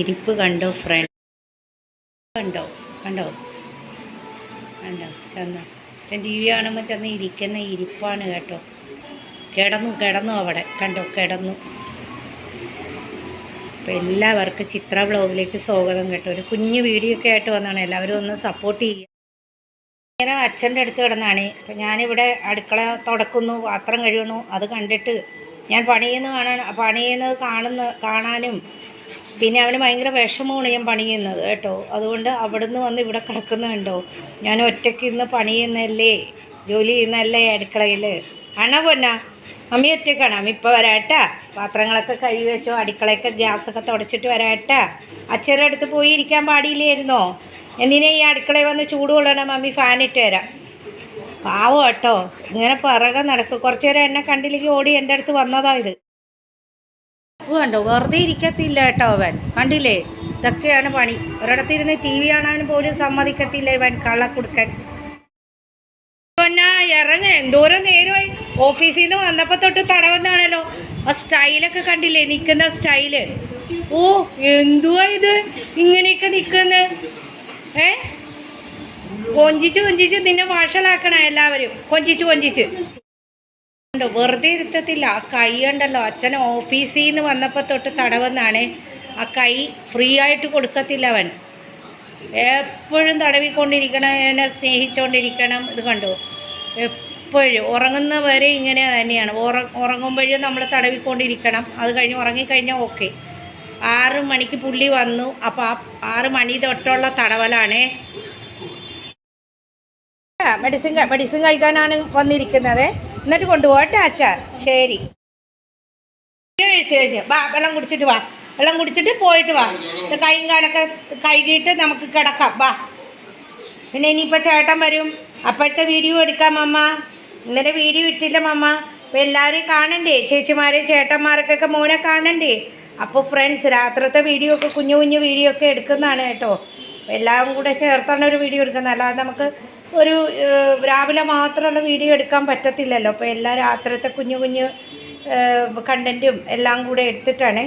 ഇരിപ്പ് കണ്ടോ ഫ്രണ്ട് കണ്ടോ കണ്ടോ? കണ്ടോ ചെന്ന്. ടി വി കാണുമ്പോൾ ചെന്ന് ഇരിക്കുന്ന ഇരിപ്പാണ് കേട്ടോ. കിടന്നു കിടന്നു അവിടെ. കണ്ടോ കിടന്നു. അപ്പോൾ എല്ലാവർക്കും ചിത്ര ബ്ലോഗിലേക്ക് സ്വാഗതം കേട്ടോ. ഒരു കുഞ്ഞു വീഡിയോ ഒക്കെ ആയിട്ട് വന്നതാണ്. എല്ലാവരും ഒന്ന് സപ്പോർട്ട് ചെയ്യുക. നേരെ അച്ഛന്റെ അടുത്ത് കിടന്നാണ്. അപ്പം ഞാനിവിടെ അടുക്കള തുടക്കുന്നു പാത്രം കഴുകണു അത് കണ്ടിട്ട് ഞാൻ പണിയുന്ന കാണാൻ പണിയുന്നത് കാണുന്ന കാണാനും പിന്നെ അവന് ഭയങ്കര വിഷമമാണ് ഞാൻ പണിയുന്നത് കേട്ടോ. അതുകൊണ്ട് അവിടുന്ന് വന്ന് ഇവിടെ കിടക്കുന്നുണ്ടോ ഞാൻ ഒറ്റയ്ക്ക് ഇന്ന് പണിയുന്നല്ലേ ജോലി ചെയ്യുന്നല്ലേ അടുക്കളയിൽ ആണോ പൊന്നാ? അമ്മി ഒറ്റയ്ക്കാണ്? അമ്മ ഇപ്പോൾ വരാട്ടാ. പാത്രങ്ങളൊക്കെ കഴുകി വെച്ചോ അടുക്കളയൊക്കെ ഗ്യാസൊക്കെ തുടച്ചിട്ട് വരാട്ടാ. അച്ഛരുടെ അടുത്ത് പോയി ഇരിക്കാൻ പാടിയില്ലായിരുന്നോ എന്തിനാ ഈ അടുക്കളയിൽ വന്ന് ചൂട് കൊള്ളണം? മമ്മി ഫാനിട്ട് തരാം. പാവം കേട്ടോ. ഇങ്ങനെ പിറകെ നടക്കും. കുറച്ചു നേരം എന്നെ കണ്ടില്ലെങ്കിൽ ഓടി എന്റെ അടുത്ത് വന്നതാ ഇത്. ഉപ്പ് കണ്ടോ? വെറുതെ ഇരിക്കത്തില്ല കേട്ടോ അവൻ. കണ്ടില്ലേ? ഇതൊക്കെയാണ് പണി. ഒരിടത്തിരുന്ന് ടി വി കാണാൻ പോലും സമ്മതിക്കത്തില്ല ഇവൻ കള്ള പൊന്നാ ഇറങ്ങ. എന്തോരം നേരമായി. ഓഫീസിൽ നിന്ന് വന്നപ്പോൾ തൊട്ട് തടവെന്നാണല്ലോ. ആ സ്റ്റൈലൊക്കെ കണ്ടില്ലേ? നിൽക്കുന്ന സ്റ്റൈൽ. ഓ എന്തുവാ ഇത്? ഇങ്ങനെയൊക്കെ നിൽക്കുന്നത് ഏ? കൊഞ്ചിച്ച് കൊഞ്ചിച്ച് നിന്നെ വഷളാക്കണ എല്ലാവരും. കൊഞ്ചിച്ച് കൊഞ്ചിച്ച്. ഉണ്ടോ വെറുതെ ഇരുത്തത്തില്ല. ആ കൈ ഉണ്ടല്ലോ അച്ഛൻ ഓഫീസിൽ നിന്ന് വന്നപ്പോൾ തൊട്ട് തടവെന്നാണ്. ആ കൈ ഫ്രീ ആയിട്ട് കൊടുക്കത്തില്ല അവൻ. എപ്പോഴും തടവിക്കൊണ്ടിരിക്കണം എന്നെ സ്നേഹിച്ചുകൊണ്ടിരിക്കണം ഇത് കണ്ടോ? എപ്പോഴും ഉറങ്ങുന്ന വരെ ഇങ്ങനെ തന്നെയാണ്. ഉറ ഉറങ്ങുമ്പോഴും നമ്മൾ തടവിക്കൊണ്ടിരിക്കണം. അത് കഴിഞ്ഞ് ഉറങ്ങിക്കഴിഞ്ഞാൽ ഓക്കെ ആറ് മണിക്ക് പുള്ളി വന്നു. അപ്പോൾ ആ ആറ് മണി തൊട്ടുള്ള തടവലാണേ. മെഡിസിൻ മെഡിസിൻ കഴിക്കാനാണ് വന്നിരിക്കുന്നത്. എന്നിട്ട് കൊണ്ടുപോകട്ടെ അച്ചാർ. ശരി. കഴിച്ചു കഴിഞ്ഞ്. വാ വെള്ളം കുടിച്ചിട്ട് വാ. വെള്ളം കുടിച്ചിട്ട് പോയിട്ട് വാ. കൈയും കാലൊക്കെ കഴുകിയിട്ട് നമുക്ക് കിടക്കാം. വാ. പിന്നെ ഇനിയിപ്പോൾ ചേട്ടൻ വരും. അപ്പോഴത്തെ വീഡിയോ എടുക്കാം മമ്മ ഇന്നലെ വീഡിയോ ഇട്ടില്ല മമ്മ അപ്പോൾ എല്ലാവരെയും കാണണ്ടേ? ചേച്ചിമാരെ ചേട്ടന്മാർക്കൊക്കെ മോനെ കാണണ്ടേ? അപ്പോൾ ഫ്രണ്ട്സ് രാത്രിത്തെ വീഡിയോ ഒക്കെ കുഞ്ഞു കുഞ്ഞു വീഡിയോ ഒക്കെ എടുക്കുന്നതാണ് കേട്ടോ. എല്ലാം കൂടെ ചേർത്താണ് ഒരു വീഡിയോ എടുക്കുന്നത്. അല്ലാതെ നമുക്ക് ഒരു രാവിലെ മാത്രമുള്ള വീഡിയോ എടുക്കാൻ പറ്റത്തില്ലല്ലോ. അപ്പോൾ എല്ലാ രാത്രിത്തെ കുഞ്ഞു കുഞ്ഞു കണ്ടന്റും എല്ലാം കൂടെ എടുത്തിട്ടാണ്.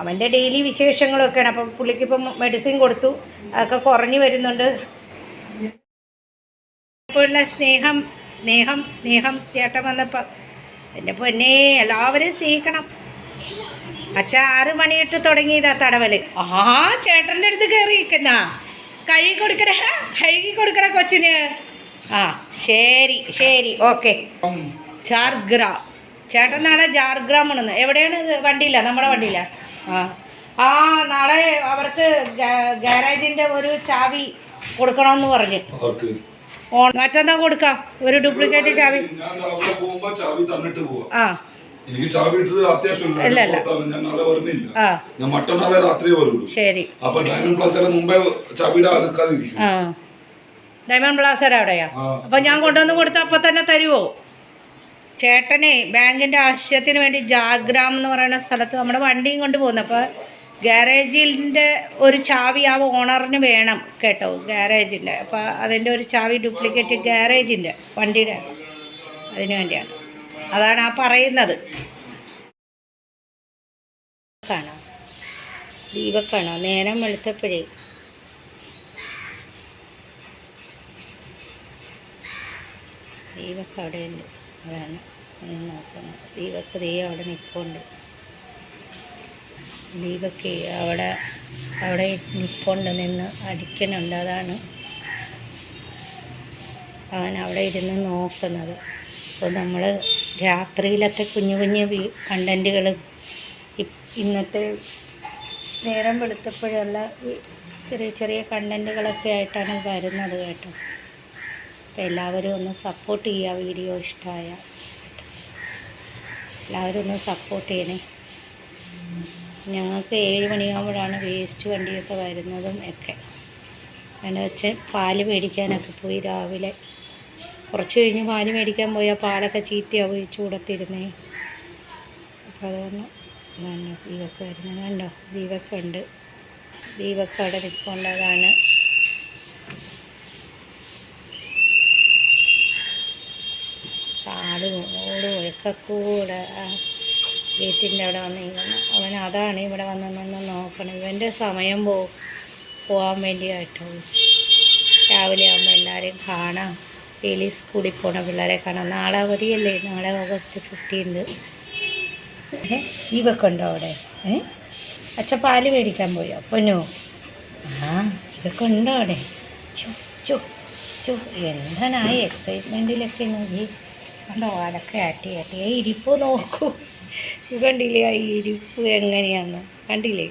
അവന്റെ ഡെയിലി വിശേഷങ്ങളൊക്കെയാണ്. അപ്പം പുള്ളിക്കിപ്പം മെഡിസിൻ കൊടുത്തു. അതൊക്കെ കുറഞ്ഞു വരുന്നുണ്ട്. ഇപ്പോഴുള്ള സ്നേഹം സ്നേഹം സ്നേഹം ചേട്ടൻ വന്നപ്പോൾ എന്റെ പൊന്നെ എല്ലാവരെയും സ്നേഹിക്കണം. അച്ഛ ആറ് മണിയിട്ട് തുടങ്ങിയതാ തടവൽ. ആ ചേട്ടന്റെ അടുത്ത് കയറിയിരിക്കുന്ന കഴുകി കൊടുക്കണേ കഴുകി കൊടുക്കണ കൊച്ചിന്. ആ ശരി ശരി ഓക്കെ. ജാർഗ്രാം. ചേട്ടൻ നാളെ ജാർഗ്രാം ആണെന്ന് എവിടെയാണ് ഇത്? വണ്ടിയില്ല നമ്മുടെ വണ്ടിയില്ല ആ. ആ നാളെ അവർക്ക് ഗാരേജിന്റെ ഒരു ചാവി കൊടുക്കണമെന്ന് പറഞ്ഞു. മറ്റെന്താ കൊടുക്കാം? ഒരു ഡ്യൂപ്ലിക്കേറ്റ് ചാവി. ആ. എനിക്ക് ചാവി ഇട്ടത് അത്യാവശ്യമില്ല. ഞാൻ നാളെ വരുന്നില്ല. ഞാൻ മറ്റന്നാളെ രാത്രിയേ വരുള്ളൂ. ശരി. അപ്പൊ ഡയമണ്ട് പ്ലാസയുടെ മുമ്പേ ചാവിയുടെ അടുക്കാതിരിക്കും ഡയമണ്ട് പ്ലാസ് അവിടെയാ. അപ്പൊ ഞാൻ കൊണ്ടുവന്ന് കൊടുത്ത അപ്പൊ തന്നെ തരുവോ? ചേട്ടനെ ബാങ്കിന്റെ ആവശ്യത്തിന് വേണ്ടി ജാഗ്രാം എന്ന് പറയുന്ന സ്ഥലത്ത് നമ്മുടെ വണ്ടിയും കൊണ്ട് പോകുന്നു അപ്പോൾ ഗാരേജിന്റെ ഒരു ചാവി ആ ഓണറിന് വേണം കേട്ടോ ഗാരേജിന്റെ അപ്പോൾ അതിന്റെ ഒരു ചാവി ഡ്യൂപ്ലിക്കേറ്റ് ഗാരേജിന്റെ വണ്ടിയുടെ. അതിന് വേണ്ടിയാണ്. അതാണ് ആ പറയുന്നത്. കാണോ ദീപക്കാണോ നേരം വെളുത്തപ്പോഴേ. ദീപക്ക് അവിടെയുണ്ട്. അതാണ് നോക്കുന്നത്. ദീപക്ക് ദീ അവിടെ നിൽപ്പുണ്ട് ദീപക്ക് അവിടെ അവിടെ നിൽപ്പുണ്ട് നിന്ന് അടിക്കുന്നുണ്ട്. അതാണ് അവൻ അവിടെ ഇരുന്ന് നോക്കുന്നത്. അപ്പോൾ നമ്മൾ രാത്രിയിലത്തെ കുഞ്ഞു കുഞ്ഞു കണ്ടന്റുകൾ ഇന്നത്തെ നേരം വെളുത്തപ്പോഴുള്ള ചെറിയ ചെറിയ കണ്ടന്റുകളൊക്കെ ആയിട്ടാണ് വരുന്നത് കേട്ടോ. അപ്പോൾ എല്ലാവരും ഒന്ന് സപ്പോർട്ട് ചെയ്യുക വീഡിയോ ഇഷ്ടമായ എല്ലാവരും ഒന്ന് സപ്പോർട്ട് ചെയ്യണേ. ഞങ്ങൾക്ക് ഏഴ് മണിയാകുമ്പോഴാണ് വേസ്റ്റ് വണ്ടിയൊക്കെ വരുന്നതും ഒക്കെ. അതിന് വെച്ച് പാൽ മേടിക്കാനൊക്കെ പോയി രാവിലെ. കുറച്ച് കഴിഞ്ഞ് പാൽ മേടിക്കാൻ പോയാൽ പാലൊക്കെ ചീത്തയാവും ഈ ചൂടത്തിരുന്നേ. അപ്പോൾ അതൊന്ന് ഇതാണ് ദീപക്ക് വരുന്നത് കണ്ടോ? ദീപക്കുണ്ട്. ദീപക്ക് അവിടെ നിൽക്കേണ്ടതാണ് പാൽ ഓടും ഒക്കെ കൂടെ ഗേറ്റിന്റെ അവിടെ വന്ന് അവൻ അതാണ് ഇവിടെ വന്ന് നിന്ന് നോക്കണം ഇവന്റെ സമയം പോ പോകാൻ വേണ്ടിയായിട്ടുള്ളൂ രാവിലെ ആകുമ്പോൾ എല്ലാവരെയും കാണാം. ഡെയിലി സ്കൂളിൽ പോണ പിള്ളേരെ കാണാം. നാളെ അവധിയല്ലേ? നാളെ ഓഗസ്റ്റ് ഫിഫ്റ്റീൻത് ഈ ഇവൊക്കെ ഉണ്ടോ അവിടെ? ഏ? അച്ഛ പാൽ മേടിക്കാൻ പോയോ? പൊന്നു? ആ ഇതൊക്കെ ഉണ്ടോ അവിടെ? ചു ചു ചു എന്താണ് ആ എക്സൈറ്റ്മെന്റിലൊക്കെ നോക്കി? കണ്ടോ അതൊക്കെ ആട്ടി ആട്ടി. ഇരിപ്പ് നോക്കൂ. കണ്ടില്ലേ ആ ഇരിപ്പ് എങ്ങനെയാന്ന്? കണ്ടില്ലേ?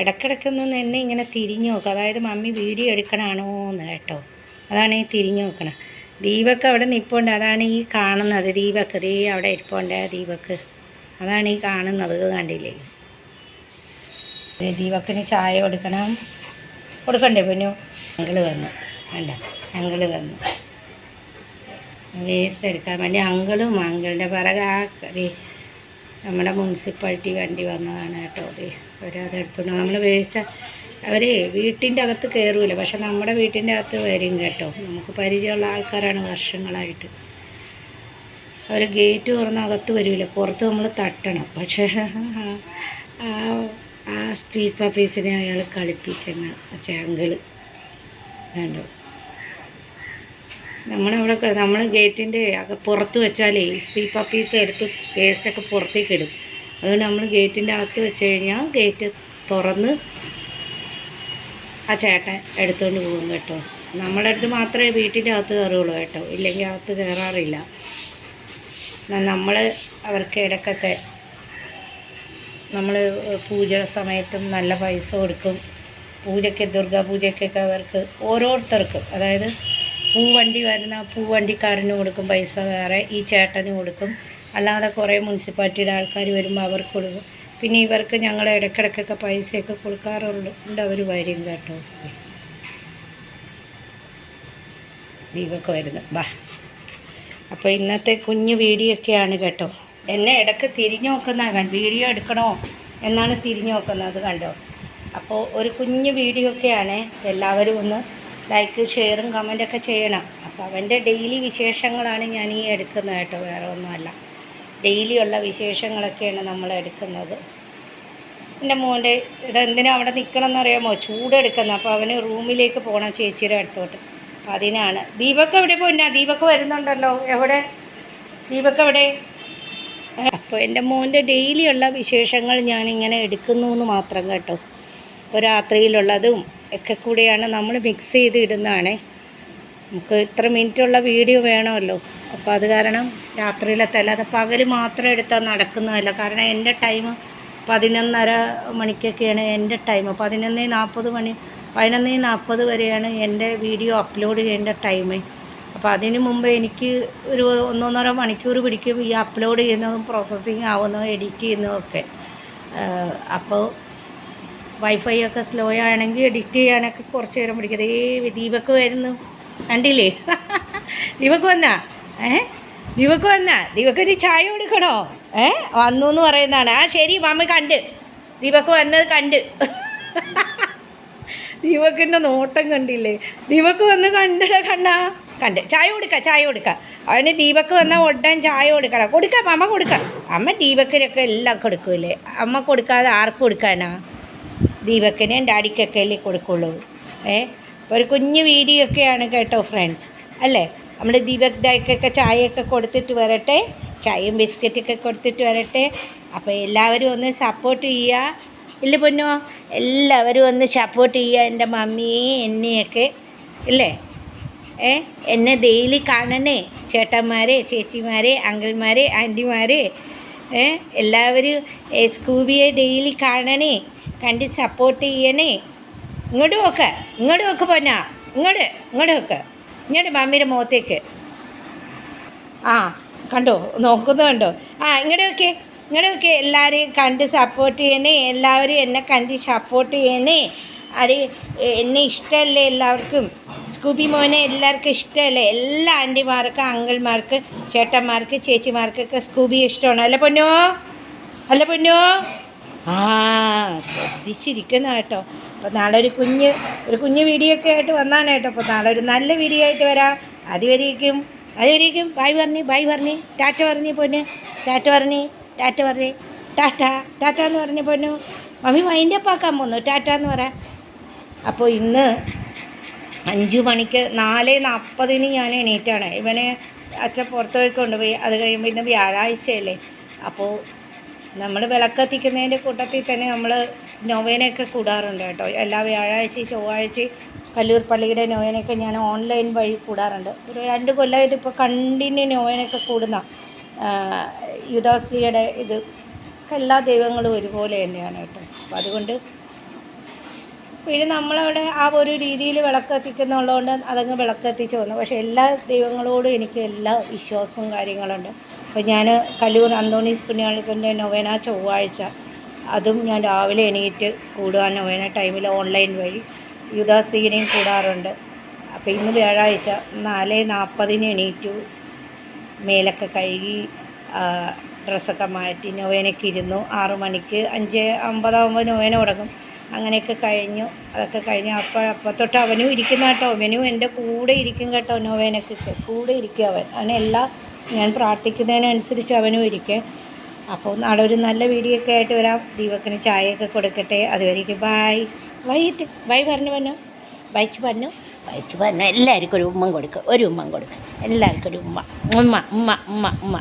ഇടക്കിടക്കൊന്ന് എന്നെ ഇങ്ങനെ തിരിഞ്ഞു നോക്കുക അതായത് മമ്മി വീഡിയോ എടുക്കണാണോ എന്ന് കേട്ടോ. അതാണ് ഈ തിരിഞ്ഞു നോക്കണം. ദീപക്ക് അവിടെ നിൽപ്പുണ്ട് അതാണ് ഈ കാണുന്നത്. ദീപക്ക് ദീ അവിടെ ഇരിപ്പുണ്ട് ദീപക്ക്. അതാണ് ഈ കാണുന്നത്. കണ്ടില്ലേ? ദീപക്കിന് ചായ കൊടുക്കണം. കൊടുക്കണ്ടേ പിന്നു? അങ്കിൾ വന്നു. വേണ്ട. അങ്കിൾ വന്നു. വേസ്റ്റ് എടുക്കാൻ വേണ്ടി അങ്കിളും അങ്കിളിന്റെ പിറകെ നമ്മുടെ മുനിസിപ്പാലിറ്റി വണ്ടി വന്നതാണ് കേട്ടോ അത്. അവരത് എടുത്തോണ്ട് നമ്മൾ വേസ്റ്റ് അവർ വീട്ടിന്റെ അകത്ത് കയറൂല പക്ഷെ നമ്മുടെ വീട്ടിന്റെ അകത്ത് വരും കേട്ടോ. നമുക്ക് പരിചയമുള്ള ആൾക്കാരാണ് വർഷങ്ങളായിട്ട്. അവർ ഗേറ്റ് തുറന്ന് അകത്ത് വരില്ല പുറത്ത് നമ്മൾ തട്ടണം. പക്ഷേ ആ ആ സ്ട്രീറ്റ് പപ്പീസിനെ അയാൾ കളിപ്പിക്കുന്ന ചാങ്കിൾ. കണ്ടോ? നമ്മളവിടെ നമ്മൾ ഗേറ്റിന്റെ പുറത്ത് വെച്ചാലേ സ്ത്രീ പപ്പീസ് എടുത്ത് വേസ്റ്റൊക്കെ പുറത്തേക്ക് ഇടും. അതുകൊണ്ട് നമ്മൾ ഗേറ്റിന്റെ അകത്ത് വെച്ച് കഴിഞ്ഞാൽ ഗേറ്റ് തുറന്ന് ആ ചേട്ടൻ എടുത്തുകൊണ്ട് പോകും കേട്ടോ. നമ്മുടെ അടുത്ത് മാത്രമേ വീട്ടിന്റെ അകത്ത് കയറുള്ളൂ കേട്ടോ. ഇല്ലെങ്കിൽ അകത്ത് കയറാറില്ല. നമ്മൾ അവർക്ക് ഇടയ്ക്കൊക്കെ നമ്മൾ പൂജ സമയത്തും നല്ല പൈസ കൊടുക്കും. പൂജയ്ക്ക് ദുർഗാ പൂജയ്ക്കൊക്കെ അവർക്ക് ഓരോരുത്തർക്കും. അതായത് പൂവണ്ടി വരുന്ന പൂവണ്ടിക്കാരന് കൊടുക്കും പൈസ വേറെ ഈ ചേട്ടന് കൊടുക്കും. അല്ലാതെ കുറേ മുനിസിപ്പാലിറ്റിയുടെ ആൾക്കാർ വരുമ്പോൾ അവർക്ക് കൊടുക്കും. പിന്നെ ഇവർക്ക് ഞങ്ങൾ ഇടയ്ക്കിടയ്ക്കൊക്കെ പൈസയൊക്കെ കൊടുക്കാറുണ്ട് അവർ വരും കേട്ടോ. ദീപൊക്കെ വരുന്നു. ബാ അപ്പോൾ ഇന്നത്തെ കുഞ്ഞു വീഡിയോ ഒക്കെയാണ് കേട്ടോ. എന്നെ ഇടയ്ക്ക് തിരിഞ്ഞു നോക്കുന്ന വീഡിയോ എടുക്കണോ എന്നാണ് തിരിഞ്ഞു നോക്കുന്നത് കണ്ടോ. അപ്പോൾ ഒരു കുഞ്ഞു വീഡിയോ ഒക്കെയാണ് എല്ലാവരും ഒന്ന് ലൈക്ക് ഷെയറും കമന്റൊക്കെ ചെയ്യണം. അപ്പോൾ അവന്റെ ഡെയിലി വിശേഷങ്ങളാണ് ഞാൻ ഈ എടുക്കുന്നത് കേട്ടോ വേറെ ഒന്നുമല്ല. ഡെയിലി ഉള്ള വിശേഷങ്ങളൊക്കെയാണ് നമ്മൾ എടുക്കുന്നത്. എന്റെ മോന്റെ ഇതെന്തിനാ അവിടെ നിൽക്കണം എന്നറിയാമോ ചൂടെടുക്കുന്നത് അപ്പോൾ അവന് റൂമിലേക്ക് പോകണം ചേച്ചിയുടെ അടുത്തോട്ട്. അപ്പം അതിനാണ്. ദീപക്ക് എവിടെ പോയിട്ടാ ദീപക്ക് വരുന്നുണ്ടല്ലോ. എവിടെ? ദീപക്ക് എവിടെ? അപ്പോൾ എന്റെ മോന്റെ ഡെയിലിയുള്ള വിശേഷങ്ങൾ ഞാനിങ്ങനെ എടുക്കുന്നു എന്ന് മാത്രം കേട്ടോ. ഇപ്പോൾ രാത്രിയിലുള്ളതും ഒക്കെ കൂടിയാണ് നമ്മൾ മിക്സ് ചെയ്ത് ഇടുന്നതാണേ നമുക്ക് ഇത്ര മിനിറ്റുള്ള വീഡിയോ വേണമല്ലോ. അപ്പോൾ അത് കാരണം രാത്രിയിലത്തെ അല്ലാതെ പകൽ മാത്രം എടുത്താൽ നടക്കുന്നതല്ല. കാരണം എന്റെ ടൈം പതിനൊന്നര മണിക്കൊക്കെയാണ് എന്റെ ടൈം പതിനൊന്ന് നാൽപ്പത് മണി പതിനൊന്ന് നാൽപ്പത് വരെയാണ് എന്റെ വീഡിയോ അപ്ലോഡ് ചെയ്യേണ്ട ടൈം അപ്പോൾ അതിന് മുമ്പ് എനിക്ക് ഒരു ഒന്നൊന്നര മണിക്കൂർ പിടിക്കും ഈ അപ്ലോഡ് ചെയ്യുന്നതും പ്രോസസ്സിങ് ആവുന്നതും എഡിറ്റ് ചെയ്യുന്നതും ഒക്കെ. അപ്പോൾ വൈഫൈ ഒക്കെ സ്ലോ ആണെങ്കിൽ എഡിറ്റ് ചെയ്യാനൊക്കെ കുറച്ച് നേരം പിടിക്കും. ഏ ദീപക്ക് വരുന്നു. കണ്ടില്ലേ? ദീപക്ക് വന്നാ? ഏ? ദീപക്ക് വന്നാ? ദീപക്കൊരു ചായ കൊടുക്കണോ? ഏ? വന്നു എന്ന് പറയുന്നതാണ്. ആ ശരി മാമ കണ്ട്. ദീപക്ക് വന്നത് കണ്ട്. ദീപക്കിന്റെ നോട്ടം കണ്ടില്ലേ? ദീപക്ക് വന്ന് കണ്ടട കണ്ണാ കണ്ട്. ചായ കൊടുക്ക ചായ കൊടുക്ക. അവന് ദീപക്ക് വന്നാൽ ഉടൻ ചായ കൊടുക്കണം. കൊടുക്കാം അമ്മ കൊടുക്കാം. അമ്മ ദീപക്കിനൊക്കെ എല്ലാം കൊടുക്കൂലേ അമ്മ കൊടുക്കാതെ ആർക്ക് കൊടുക്കാനാ? ദീപക്കിനും ഡാഡിക്കൊക്കെ അല്ലേ കൊടുക്കുള്ളൂ. ഏ? അപ്പോൾ ഒരു കുഞ്ഞു വീഡിയോ ഒക്കെയാണ് കേട്ടോ ഫ്രണ്ട്സ്. അല്ലേ? നമ്മൾ ദീപക് ദായ്ക്കൊക്കെ ചായയൊക്കെ കൊടുത്തിട്ട് വരട്ടെ. ചായയും ബിസ്ക്കറ്റൊക്കെ കൊടുത്തിട്ട് വരട്ടെ. അപ്പോൾ എല്ലാവരും ഒന്ന് സപ്പോർട്ട് ചെയ്യുക. ഇല്ല പൊന്നോ? എല്ലാവരും ഒന്ന് സപ്പോർട്ട് ചെയ്യുക എന്റെ മമ്മിയെ എന്നെയൊക്കെ. ഇല്ലേ? ഏ? എന്നെ ഡെയിലി കാണണേ. ചേട്ടന്മാരെ ചേച്ചിമാരെ അങ്കിൾമാരെ ആന്റിമാരെ. ഏ? എല്ലാവരും സ്കൂബിയെ ഡെയിലി കാണണേ. കണ്ട് സപ്പോർട്ട് ചെയ്യണേ. ഇങ്ങോട്ട് നോക്ക് ഇങ്ങോട്ട് നോക്ക് പൊന്നാ. ഇങ്ങോട്ട് ഇങ്ങോട്ട് നോക്ക്. ഇങ്ങോട്ട് മമ്മിയുടെ മുഖത്തേക്ക്. ആ കണ്ടോ നോക്കുന്നു കണ്ടോ. ആ ഇങ്ങോട്ട് നോക്കേ ഇങ്ങോട്ട് നോക്കേ. എല്ലാവരെയും കണ്ട് സപ്പോർട്ട് ചെയ്യണേ. എല്ലാവരും എന്നെ കണ്ട് സപ്പോർട്ട് ചെയ്യണേ. അത് എന്നെ ഇഷ്ടമല്ലേ എല്ലാവർക്കും? സ്കൂബി മോനെ എല്ലാവർക്കും ഇഷ്ടമല്ലേ? എല്ലാ ആന്റിമാർക്കും അങ്കിൾമാർക്ക് ചേട്ടന്മാർക്ക് ചേച്ചിമാർക്കൊക്കെ സ്കൂബി ഇഷ്ടമാണ്. അല്ല പൊന്നോ? അല്ല പൊന്നോ? ആ ശ്രദ്ധിച്ചിരിക്കുന്ന കേട്ടോ. അപ്പോൾ നാളെ ഒരു കുഞ്ഞ് ഒരു കുഞ്ഞ് വീഡിയോ ഒക്കെ ആയിട്ട് വന്നാണ് കേട്ടോ. അപ്പോൾ നാളെ ഒരു നല്ല വീഡിയോ ആയിട്ട് വരാം. അതുവരേക്കും അതുവരേക്കും ബായ് പറഞ്ഞു ബായ് പറഞ്ഞു. ടാറ്റ പറഞ്ഞു പൊന്ന്. ടാറ്റ പറഞ്ഞു ടാറ്റ പറഞ്ഞു. ടാറ്റ ടാറ്റ എന്ന് പറഞ്ഞു പൊന്നു. മമ്മി മൈൻഡപ്പ് ആക്കാൻ പോന്നു. ടാറ്റ എന്ന് പറ അപ്പോൾ ഇന്ന് അഞ്ച് മണിക്ക് നാല് നാൽപ്പതിന് ഞാൻ എണീറ്റാണ്. ഇവനെ അച്ഛൻ പുറത്ത് പോയി കൊണ്ടുപോയി അത് കഴിയുമ്പോൾ ഇന്ന് വ്യാഴാഴ്ചയല്ലേ. അപ്പോൾ നമ്മൾ വിളക്കത്തിക്കുന്നതിന്റെ കൂട്ടത്തിൽ തന്നെ നമ്മൾ നൊവേനയൊക്കെ കൂടാറുണ്ട് കേട്ടോ. എല്ലാ വ്യാഴാഴ്ചയും ചൊവ്വാഴ്ചയും കല്ലൂർ പള്ളിയുടെ നൊവേനയൊക്കെ ഞാൻ ഓൺലൈൻ വഴി കൂടാറുണ്ട്. ഒരു രണ്ട് കൊല്ലമായിട്ട് ഇപ്പോൾ കണ്ടിന്യൂ നൊവേനയൊക്കെ കൂടുന്ന യുദാശ്രീയുടെ ഇത് എല്ലാ ദൈവങ്ങളും ഒരുപോലെ തന്നെയാണ് കേട്ടോ. അപ്പോൾ അതുകൊണ്ട് പിന്നെ നമ്മളവിടെ ആ ഒരു രീതിയിൽ വിളക്കത്തിക്കുന്നുള്ളതുകൊണ്ട് അതങ്ങ് വിളക്കത്തിച്ച് വന്നു. പക്ഷേ എല്ലാ ദൈവങ്ങളോടും എനിക്ക് എല്ലാ വിശ്വാസവും കാര്യങ്ങളുണ്ട്. അപ്പോൾ ഞാൻ കല്ലൂർ അന്തോണീസ് പുണ്യാളച്ചന്റെ നൊവേന ചൊവ്വാഴ്ച. അതും ഞാൻ രാവിലെ എണീറ്റ് കൂടുക നൊവേന ടൈമിൽ ഓൺലൈൻ വഴി. യുദാസ്ത്രീനെയും കൂടാറുണ്ട്. അപ്പോൾ ഇന്ന് വ്യാഴാഴ്ച നാല് നാൽപ്പതിന് എണീറ്റു. മേലൊക്കെ കഴുകി ഡ്രസ്സൊക്കെ മാറ്റി നൊവേനയ്ക്ക് ഇരുന്നു. ആറു മണിക്ക് അഞ്ച് അമ്പതാകുമ്പോൾ നൊവേന തുടങ്ങും. അങ്ങനെയൊക്കെ കഴിഞ്ഞു. അതൊക്കെ കഴിഞ്ഞ് അപ്പോൾ അപ്പോൾ തൊട്ട് അവനും ഇരിക്കുന്ന കേട്ടോ. അവനും എന്റെ കൂടെ ഇരിക്കും കേട്ടോ നൊവേനക്കൊക്കെ കൂടെ ഇരിക്കും അവൻ. അവനെല്ലാം ഞാൻ പ്രാർത്ഥിക്കുന്നതിനനുസരിച്ച് അവനും ഇരിക്കേ. അപ്പോൾ നാളെ ഒരു നല്ല വീഡിയോ ഒക്കെ ആയിട്ട് വരാം. ദീപക്കിന് ചായയൊക്കെ കൊടുക്കട്ടെ. അതുവരേക്കും ബായ് വൈകിട്ട് ബൈ പറഞ്ഞു പറഞ്ഞു വയച്ചു പറഞ്ഞു വയച്ചു പറഞ്ഞു എല്ലാവർക്കും ഒരു ഉമ്മം കൊടുക്കുക ഒരു ഉമ്മം കൊടുക്കുക എല്ലാവർക്കും ഒരു ഉമ്മ. ഉമ്മ ഉമ്മ ഉമ്മ ഉമ്മ.